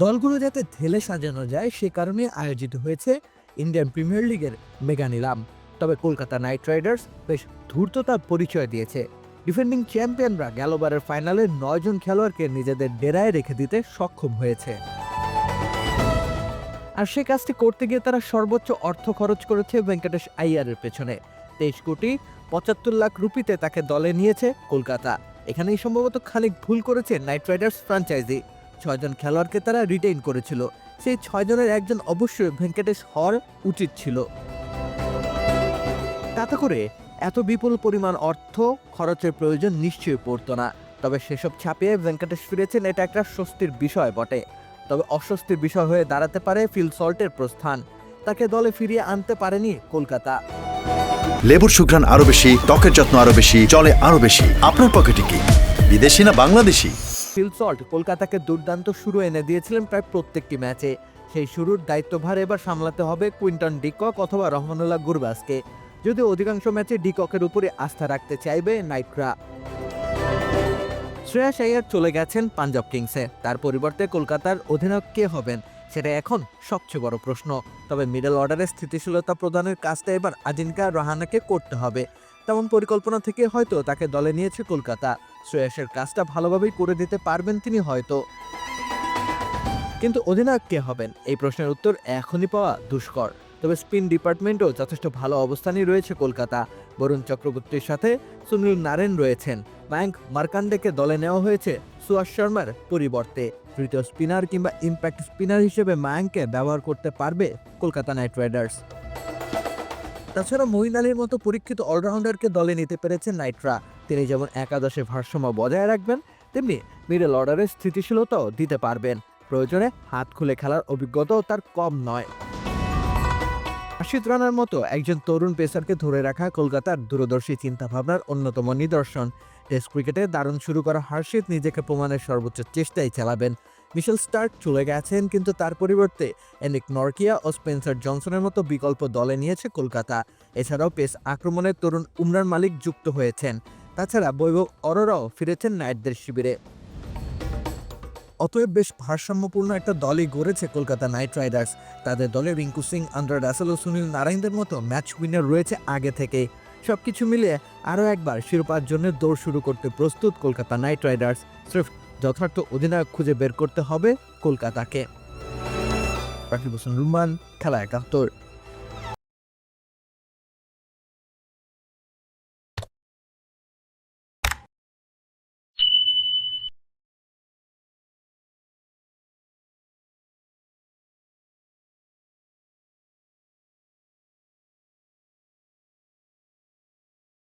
দলগুলো যাতে ঢেলে সাজানো যায়, সে কারণে আয়োজিত হয়েছে ইন্ডিয়ান প্রিমিয়ার লিগের মেগা নিলাম। তবে কলকাতা নাইট রাইডার্স বেশ ধূর্ততার পরিচয় দিয়েছে। ডিফেন্ডিং চ্যাম্পিয়নরা গেলবারের ফাইনালে নয়জন খেলোয়াড়কে নিজেদের ডেরায় রেখে দিতে সক্ষম হয়েছে। আর সে কাজটি করতে গিয়ে তারা সর্বোচ্চ অর্থ খরচ করেছে ভেঙ্কটেশ আইয়ারের পেছনে। তেইশ কোটি পঁচাত্তর লাখ রুপিতে তাকে দলে নিয়েছে কলকাতা। এখানেই সম্ভবত খানিক ভুল করেছে নাইট রাইডার্স ফ্র্যাঞ্চাইজি ছয়জন খেলোয়াড়কে তারা রিটেইন করেছিল। সেই ছয়জনের একজন অবশ্যই ভেঙ্কটেশ হওয়ার উচিত ছিল। তাতে করে এত বিপুল পরিমাণ অর্থ খরচের প্রয়োজন নিশ্চয়ই পড়তো না। তবে সেসব ছাপিয়ে ভেঙ্কটেশ ফিরেছেন এটা একটা স্বস্তির বিষয় বটে। তবে অস্বস্তির বিষয় হয়ে দাঁড়াতে পারে ফিল সল্টের প্রস্থান। তাকে দলে ফিরিয়ে আনতে পারেনি কলকাতা। লেবুর সুঘ্রাণ আরও বেশি, ত্বকের যত্ন আরও বেশি চলে আরও বেশি। আপনার পকেটে কি? বিদেশি না বাংলাদেশি? ফিল সল্ট কলকাতাকে দুর্দান্ত শুরু এনে দিয়েছিলেন প্রায় প্রত্যেকটি ম্যাচে। সেই শুরুর দায়িত্বভার এবার সামলাতে হবে কুইন্টন ডিকক অথবা রহমানুল্লাহ গুরবাসকে। যদিও অধিকাংশ ম্যাচে ডিককের উপরে আস্থা রাখতে চাইবে নাইটরা। শ্রেয়াস আইয়ার চলে গেছেন পাঞ্জাব কিংসে। তার পরিবর্তে কলকাতার অধিনায়ক কে হবেন, সেটা এখন সবচেয়ে বড় প্রশ্ন। তবে মিডল অর্ডারে স্থিতিশীলতা প্রদানের কাজটা এবার আজিনকা রাহানাকে করতে হবে। তেমন পরিকল্পনা থেকে হয়তো তাকে দলে নিয়েছে কলকাতা। শ্রেয়াসের কাজটা ভালোভাবেই করে দিতে পারবেন তিনি হয়তো। কিন্তু অধিনায়ক কে হবেন? এই প্রশ্নের উত্তর এখনই পাওয়া দুষ্কর। তবে স্পিন ডিপার্টমেন্টও যথেষ্ট ভালো অবস্থানই রয়েছে কলকাতা। বরুণ চক্রবর্তীর সাথে সুনীল নারেন রয়েছেন। মায়াঙ্ক মার্কান্ডেকে দলে নেওয়া হয়েছে সুয়াস শর্মার পরিবর্তে। তৃতীয় স্পিনার কিংবা ইম্প্যাক্ট স্পিনার হিসেবে মায়াঙ্ককে ব্যবহার করতে পারবে কলকাতা নাইট রাইডার্স। তাছাড়া মঈন আলীর মতো পরীক্ষিত অলরাউন্ডারকে দলে নিতে পেরেছে নাইটরা। তিনি যেমন একাদশে ভারসাম্য বজায় রাখবেন, তেমনি মিডল অর্ডারের স্থিতিশীলতাও দিতে পারবেন। প্রয়োজনে হাত খুলে খেলার অভিজ্ঞতাও তার কম নয়। আশিত রানার মতো একজন তরুণ পেসারকে ধরে রাখা কলকাতার দূরদর্শী চিন্তাভাবনার অন্যতম নিদর্শন। টেস্ট ক্রিকেটে দারুণ শুরু করা হার্ষিত নিজেকে প্রমাণের সর্বোচ্চ চেষ্টাই চালাবেন। মিশেল স্টার্ক চলে গেছেন, কিন্তু তার পরিবর্তে এনিক নরকিয়া ও স্পেন্সার জনসনের মতো বিকল্প দলে নিয়েছে কলকাতা। এছাড়াও পেস আক্রমণের তরুণ উমরান মালিক যুক্ত হয়েছেন। তাছাড়া বৈভব অরোরাও ফিরেছেন নাইটদের শিবিরে। অতএব বেশ ভারসাম্যপূর্ণ একটা দলই গড়েছে কলকাতা নাইট রাইডার্স। তাদের দলে রিঙ্কু সিং আন্ডার রাসেল ও সুনীল নারায়ণদের মতো ম্যাচ উইনার রয়েছে আগে থেকে। সবকিছু মিলিয়ে আরও একবার শিরোপার জন্য দৌড় শুরু করতে প্রস্তুত কলকাতা নাইট রাইডার্স। স্রেফ যথার্থ অধিনায়ক খুঁজে বের করতে হবে কলকাতাকে। রুমান খেলা একাত্তর।